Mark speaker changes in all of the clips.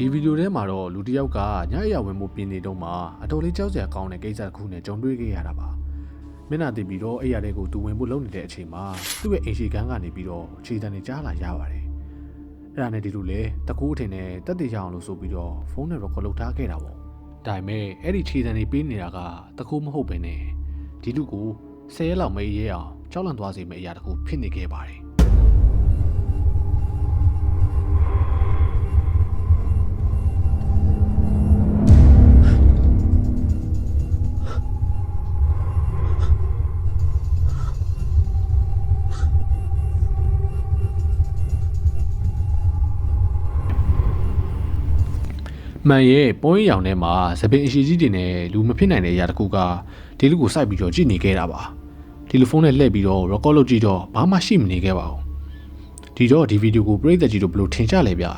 Speaker 1: ဒီဗီဒီယိုထဲမှာတော့လူတစ်ယောက်ကညအရာဝင်မှုပြင်းနေတော့မှအတော်လေးကြောက်စရာကောင်းတဲ့ကိစ္စတစ်ခုနဲ့ကြုံတွေ့ခဲ့ရတာပါမျက်နှာတည်ပြီးတော့အဲ့ရတဲ့ကိုသူဝင်ဖို့လုပ်နေတဲ့အချိန်မှာသူ့ရဲ့အိမ်ရှိကန်းကနေပြီးတော့ခြေတံတွေကြားလာရပါတယ်အဲ့ဒါနဲ့ဒီလိုလေတကူအထင်နဲ့တက်တည်ရအောင်လို့ဆိုပြီးတော့ဖုန်းနဲ့ record လုပ်ထားခဲ့တာပေါ့ဒါပေမဲ့အဲ့ဒီခြေတံတွေပေးနေတာကတကူမဟုတ်ပဲနဲ့ဒီလူကိုဆယ်ရက်လောက်မေးရဲအောင်ကြောက်လန့်သွားစေမယ့်အရာတစ်ခုဖြစ်နေခဲ့ပါတယ် မှန်ရဲ့ပုံရိပ်ရောင်ထဲမှာသပင်အရှိကြီးတွေနဲ့လူမဖြစ်နိုင်တဲ့အရာတစ်ခုကဒီလူကိုစိုက်ပြီးတော့ကြည့်နေခဲ့တာပါဒီလိုဖုန်းနဲ့လှည့်ပြီးတော့ record လုပ်ကြည့်တော့ဘာမှရှိမနေခဲ့ပါဘူးဒီတော့ဒီဗီဒီယိုကိုပြည်သက်ကြီးတို့ဘယ်လိုထင်ကြလဲဗျာ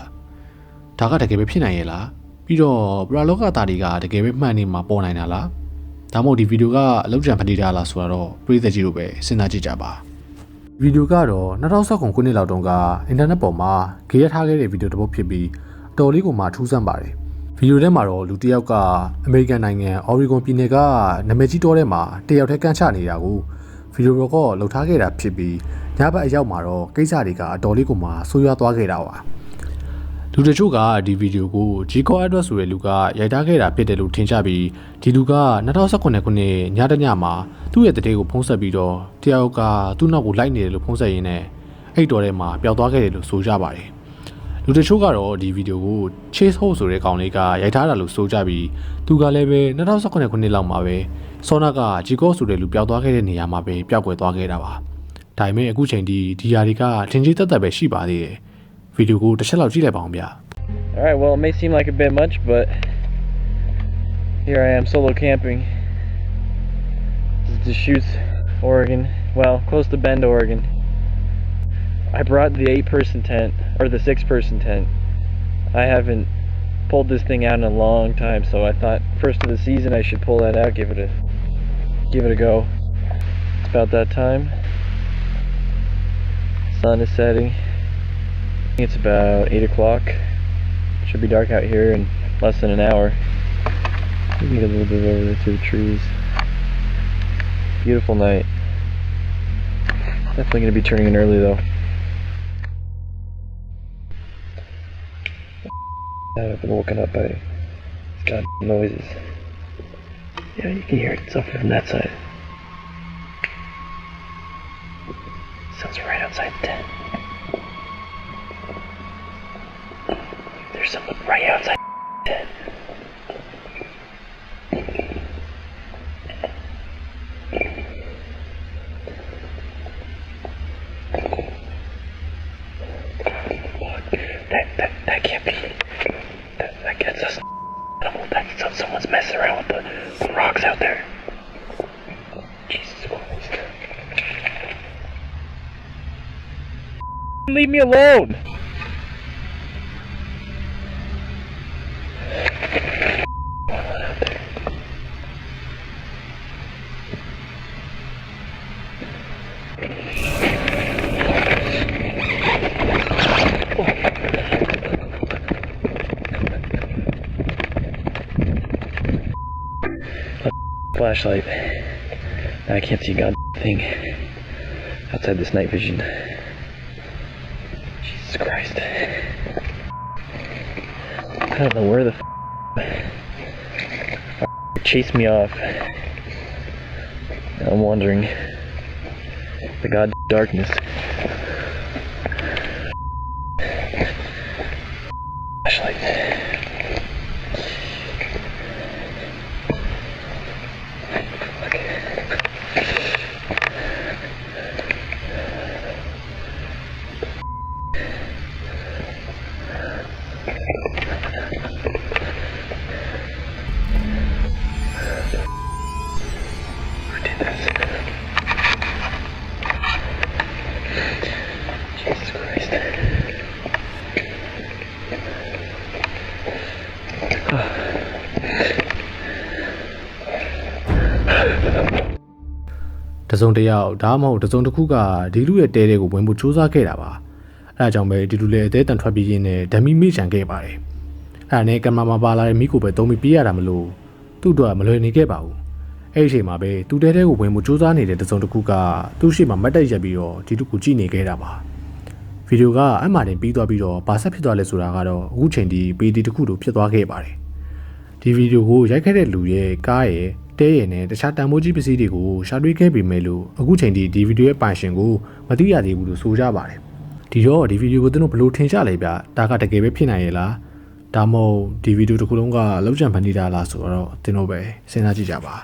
Speaker 1: ဒါကတကယ်ပဲဖြစ်နိုင်ရဲ့လားပြီးတော့ပရာလောကသားတွေကတကယ်ပဲမှန်နေမှာပေါ်နိုင်တာလားဒါမှမဟုတ်ဒီဗီဒီယိုကအလောက်ကြံဖတိတာလားဆိုတော့ပြည်သက်ကြီးတို့ပဲစဉ်းစားကြည့်ကြပါဗီဒီယိုကတော့2019ခုနှစ်လောက်တုန်းကအင်တာနက်ပေါ်မှာဂေးရထားခဲ့တဲ့ဗီဒီယိုတစ်ပုဒ်ဖြစ်ပြီးအတော်လေးကိုမှထူးဆန်းပါတယ် ဗီဒီယိုထဲမှာတော့လူတစ်ယောက်ကအမေရိကန်နိုင်ငံအော်ရီဂွန်ပြည်နယ်ကနာမည်ကြီးတောထဲမှာတယောက်တည်းကန့်ချနေတာကိုဗီဒီယိုရောကလှုပ်ထားခဲ့တာဖြစ်ပြီးညဘက်အရောက်မှာတော့ကိစ္စတွေကအတော်လေးကိုမှဆိုးရွားသွားခဲ့တာပါလူတချို့ကဒီဗီဒီယိုကို G-Core Address ဆိုတဲ့လူကရိုက်ထားခဲ့တာဖြစ်တယ်လို့ထင်ကြပြီးဒီလူက2019ခုနှစ်ညတညမှာသူ့ရဲ့တတိကိုဖုံးဆက်ပြီးတော့တယောက်ကသူ့နောက်ကိုလိုက်နေတယ်လို့ဖုံးဆက်ရင်းနဲ့အဲ့တော်ထဲမှာပျောက်သွားခဲ့တယ်လို့ဆိုကြပါတယ် လူတချို့ကတော့ဒီဗီဒီယိုကို Chase Hope ဆိုတဲ့ကောင်လေးကရိုက်ထားတာလို့ဆိုကြပြီးသူကလည်းပဲ2019ခုနှစ်လောက်မှာပဲဆောနာက Jigo ဆိုတဲ့လူပျောက်သွားခဲ့တဲ့နေရာမှာပဲပျောက်ကွယ်သွားခဲ့တာပါဒါပေမဲ့အခုချိန်ဒီဒီယာတွေကထင်ကြီးတက်တက်ပဲရှိပါသေးတယ်ဗီဒီယိုကိုတစ်ချက်လောက်ကြည့်လိုက်ပါအောင်ဗျ
Speaker 2: All right, well, it may seem like a bit much, but here I am solo camping. This is Deschutes, Oregon. Well, close to Bend, Oregon. I brought the eight person tent, or the six person tent. I haven't pulled this thing out in a long time, so I thought first of the season I should pull that out, give it a give it a go. It's about that time. Sun is setting. It's about eight o'clock. Should be dark out here in less than an hour. Get a little bit over there to the trees. Beautiful night. Definitely gonna be turning in early though. I've been woken up by god noises. Yeah, you can hear it something from that side. Sounds right outside the tent. There's someone right outside the tent. That, that, that can't be. Gets us. Animal. Someone's messing around with the rocks out there. Jesus Christ. Leave me alone! Flashlight. I can't see a god thing outside this night vision. Jesus Christ. I don't know where the f- chased me off. I'm wandering the god darkness.
Speaker 1: စုံတစ်ယောက်ဒါမှမဟုတ်တစုံတစ်ခုကဒီလူရဲ့တဲတဲကိုဝင်ဖို့စူးစမ်းခဲ့တာပါ။အဲဒါကြောင့်ပဲဒီလူလည်းအသေးတန်ထွက်ပြေးရင်းနဲ့ဓမီမိချန်ခဲ့ပါတယ်။အဲ့ဒါနဲ့ကင်မရာမှာပါလာတဲ့မိကိုပဲသုံးပြီးပြေးရတာမလို့သူ့အတွက်မလွယ်နေခဲ့ပါဘူးအဲ့ဒီအချိန်မှာပဲသူ့တဲတဲကိုဝင်မှုစူးစမ်းနေတဲ့တစုံတစ်ခုကသူ့ရှိမှမတ်တက်ရက်ပြီးတော့ဒီတစ်ခုကြည့်နေခဲ့တာပါဗီဒီယိုကအမှန်တင်ပြီးသွားပြီးတော့ဘာဆက်ဖြစ်သွားလဲဆိုတာကတော့အခုချိန်ဒီပေဒီတစ်ခုလိုဖြစ်သွားခဲ့ပါတယ်ဒီဗီဒီယိုကိုရိုက်ခဲ့တဲ့လူရဲ့ကားရဲ့ တဲရဲ့နဲ့တခြားတန်ဖိုးကြီးပစ္စည်းတွေကိုရှာတွေ့ခဲ့ပေမဲ့လို့အခုချိန်ဒီဒီဗီဒီယိုရဲ့ပိုင်ရှင်ကိုမသိရသေးဘူးလို့ဆိုကြပါတယ်ဒီတော့ဒီဗီဒီယိုကိုသူတို့ဘယ်လိုထင်ကြလဲဗျဒါကတကယ်ပဲဖြစ်နိုင်ရဲ့လားဒါမှမဟုတ်ဒီဗီဒီယိုတစ်ခုလုံးကလောက်ချံဖန်တီးတာလားဆိုတော့သင်တို့ပဲစဉ်းစားကြည့်ကြပါ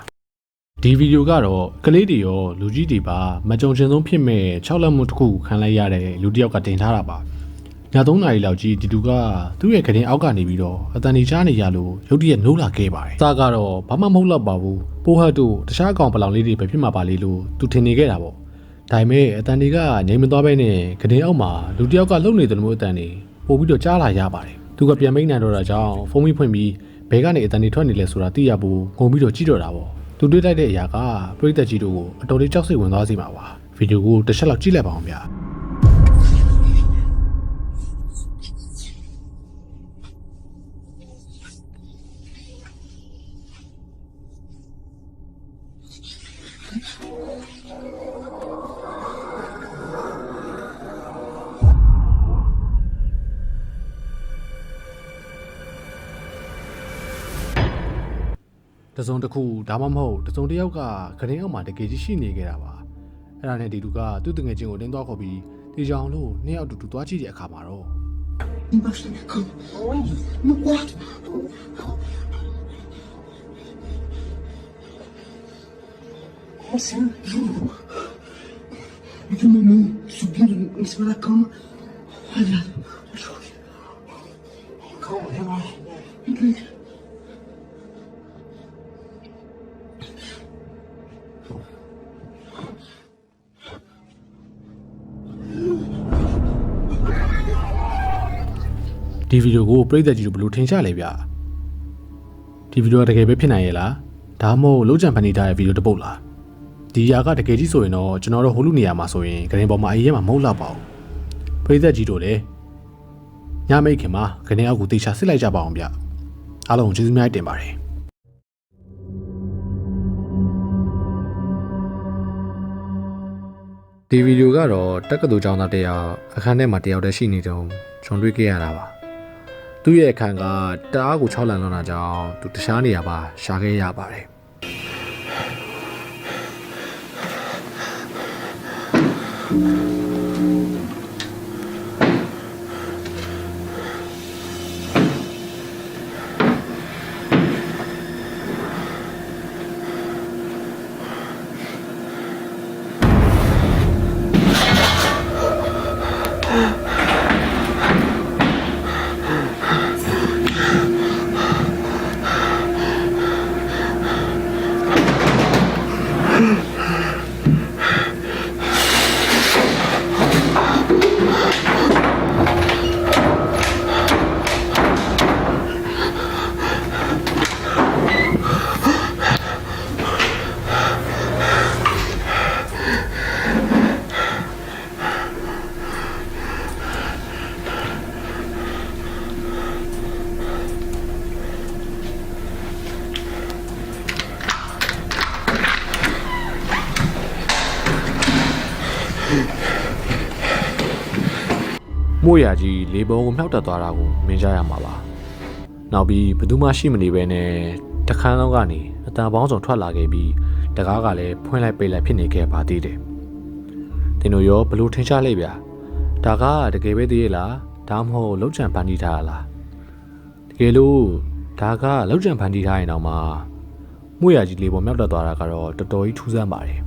Speaker 1: ဒီဗီဒီယိုကတော့ကလေးတွေရောလူကြီးတွေပါမကြုံချင်ဆုံးဖြစ်မဲ့6လက်မှုတစ်ခုခံလိုက်ရတဲ့လူတစ်ယောက်ကတင်ထားတာပါ ည3နာရီလောက်ကြီးဒီလူကသူ့ရဲ့ကတင်အောက်ကနေပြီးတော့အတန်ကြီးချားနေရလို့ရုတ်တရက်နိုးလာခဲ့ပါတယ်။စားကတော့ဘာမှမဟုတ်တော့ပါဘူး။ပိုးဟတ်တို့တခြားအကောင်ပလောင်လေးတွေပဲဖြစ်မှာပါလေလို့သူထင်နေခဲ့တာပေါ့။ဒါပေမဲ့အတန်တွေကငြိမ်မသွားပဲနဲ့ကတင်အောက်မှာလူတစ်ယောက်ကလှုပ်နေတယ်လို့မျိုးအတန်တွေပို့ပြီးတော့ကြားလာရပါတယ်။သူကပြန်မိတ်နိုင်တော့တာကြောင့်ဖုန်းမိဖွင့်ပြီးဘဲကနေအတန်တွေထွက်နေလဲဆိုတာသိရဖို့ငုံပြီးတော့ကြည့်တော့တာပေါ့။သူတွေးလိုက်တဲ့အရာကပြိသက်ကြီးတို့ကိုအတော်လေးကြောက်စိတ်ဝင်သွားစေမှာပါ။ဗီဒီယိုကိုတစ်ချက်လောက်ကြည့်လိုက်ပါအောင်ဗျာ။ တစုံတစ်ခုဒါမှမဟုတ်တစုံတစ်ယောက်ကခရင်အောက်မှာတကယ်ကြီးရှိနေခဲ့တာပါအဲ့ဒါနဲ့ဒီလူကသူ့တငယ်ချင်းကိုတင်းသွားခေါ်ပြီးတေချောင်လို့နှစ်ယောက်အတူတူသွားကြည့်တဲ့အခါမှာတော့
Speaker 3: Embaixo da minha cama. Onde? No quarto. Como assim? Juro. Eu vi minha mãe subindo em cima da cama. Olha,
Speaker 1: ဒီဗီဒီယိုကိုပြိသက်ကြီးတို့ဘယ်လိုထင်ကြလဲဗျဒီဗီဒီယိုကတကယ်ပဲဖြစ်နိုင်ရဲ့လားဒါမှမဟုတ်လုံးချံဖန်တီးထားတဲ့ဗီဒီယိုတစ်ပုတ်လားဒီຢာကတကယ်ကြီးဆိုရင်တော့ကျွန်တော်တို့ဟိုလူနေရာမှာဆိုရင်ဂရင်ပေါ်မှာအေးရဲမှာမဟုတ်တော့ပါဘူးပြိသက်ကြီးတို့လည်းညမိတ်ခင်မှာဂရင်အောက်ကိုတေချာစစ်လိုက်ကြပါအောင်ဗျအားလုံးကျေးဇူးများတင်ပါတယ် ဒီဗီဒီယိုကတော့တက္ကသိုလ်ကျောင်းသားတစ်ယောက်အခန်းထဲမှာတယောက်တည်းရှိနေတုန်းဂျွန်တွေ့ခဲ့ရတာပါသူ့ရဲ့အခန်းကတအားကို6လန်လွန်တာကြောင့်သူတခြားနေရာပါရှာခဲ့ရပါတယ် မို့ရကြီးလေပုံကိုမြှောက်တက်သွားတာကိုမြင်ကြရမှာပါ။နောက်ပြီးဘယ်သူမှရှိမနေဘဲနဲ့တခန်းလုံးကနေအတန်ပေါင်းစုံထွက်လာခဲ့ပြီးတကားကလည်းဖွင့်လိုက်ပိတ်လိုက်ဖြစ်နေခဲ့ပါသေးတယ်။တင်တို့ရောဘလို့ထင်ရှားလိုက်ဗျာ။ဒါကတကယ်ပဲသေးရဲ့လား။ဒါမှမဟုတ်လောက်ချံဖန်တီးထားတာလား။တကယ်လို့ဒါကလောက်ချံဖန်တီးထားရင်တော့မှမို့ရကြီးလေပုံမြှောက်တက်သွားတာကတော့တော်တော်ကြီးထူးဆန်းပါတယ်။